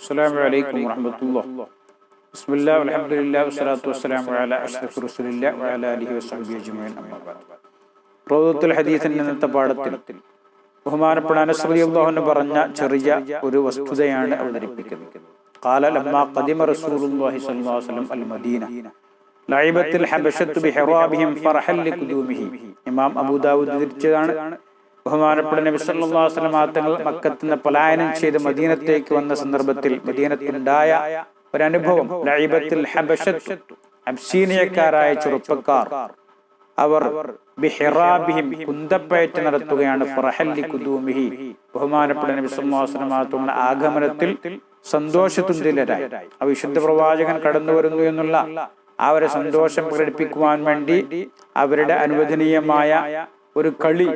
السلام عليكم ورحمة الله بسم الله والحمد لله والصلاة والسلام على أشرف رسول الله وعلى آله وصحبه أجمعين أما بعد റോദത്തുൽ ഹദീസിന്റെ ഇന്നത്തെ പാഠത്തിൽ ബഹുമാനപ്പെട്ട അനസ്രതി അള്ളാഹുന്ന് പറഞ്ഞ ചെറിയ ഒരു വസ്തുതയാണ് അവതരിപ്പിക്കുന്നത് قال لما قدم رسول الله صلى الله عليه وسلم المدينة ലൈബത്തിൽ ഹബശത്തു ബിഹറാബിഹിം ഫർഹൻ ലിഖുദൂമിഹി ഇമാം അബൂദാവൂദ് ഉദ്ധരിച്ചതാണ് ബഹുമാനപ്പെട്ട നബി സല്ലല്ലാഹു അലൈഹി വസല്ലം നിന്ന് പലായനം ചെയ്ത് മദീനത്തേക്ക് വന്ന സന്ദർഭത്തിൽ മദീനത്തുണ്ടായ ഒരു അനുഭവം ലൈബത്തിൽ ഹബശത്തു അബ്സീനിയക്കാരായ ചെറുപ്പക്കാർ. അവർ ബിഹിറാബിഹിം കുന്തപ്പയറ്റ് നടത്തുകയാണ്. ഫറഹല്ലി കുദൂമിഹി. ബഹുമാനപ്പെട്ട നബി സല്ലല്ലാഹു അലൈഹി ആഗമനത്തിൽ സന്തോഷത്തുന്തിലരായി ആ വിശുദ്ധ പ്രവാചകൻ കടന്നു വരുന്നു എന്നുള്ള ആ ഒരു സന്തോഷം പ്രകടിപ്പിക്കുവാൻ വേണ്ടി അവരുടെ അനുവദനീയമായ ഒരു കളി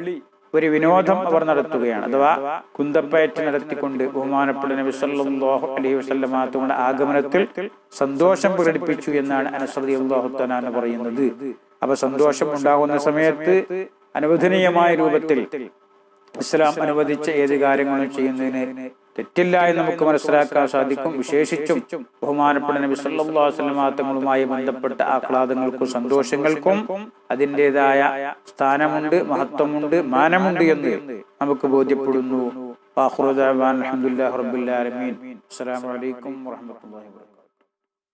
ഒരു വിനോദം അവർ നടത്തുകയാണ്. അഥവാ കുന്തപ്പയറ്റ് നടത്തിക്കൊണ്ട് ബഹുമാനപ്പെട്ട നബി സല്ലല്ലാഹു അലൈഹി വസല്ലമ തങ്ങളുടെ ആഗമനത്തിൽ സന്തോഷം പ്രകടിപ്പിച്ചു എന്നാണ് അനസ്രതി അള്ളാഹുത്തനാന്ന് പറയുന്നത്. അപ്പൊ സന്തോഷം ഉണ്ടാകുന്ന സമയത്ത് അനുവദനീയമായ രൂപത്തിൽ ഇസ്ലാം അനുവദിച്ച ഏത് കാര്യങ്ങളും ചെയ്യുന്നതിന് തെറ്റില്ല എന്ന് നമുക്ക് മനസ്സിലാക്കാൻ സാധിക്കും. വിശേഷിച്ചും ബഹുമാനപ്പെട്ട നബി സല്ലല്ലാഹു അലൈഹി തങ്ങളുമായി ബന്ധപ്പെട്ട ആഹ്ലാദങ്ങൾക്കും സന്തോഷങ്ങൾക്കും അതിന്റെതായ സ്ഥാനമുണ്ട് മഹത്വമുണ്ട് മാനമുണ്ട് എന്ന് നമുക്ക് ബോധ്യപ്പെടുന്നു. അസ്സലാമു അലൈക്കും വറഹ്മത്തുള്ളാഹി വബറകാതുഹു.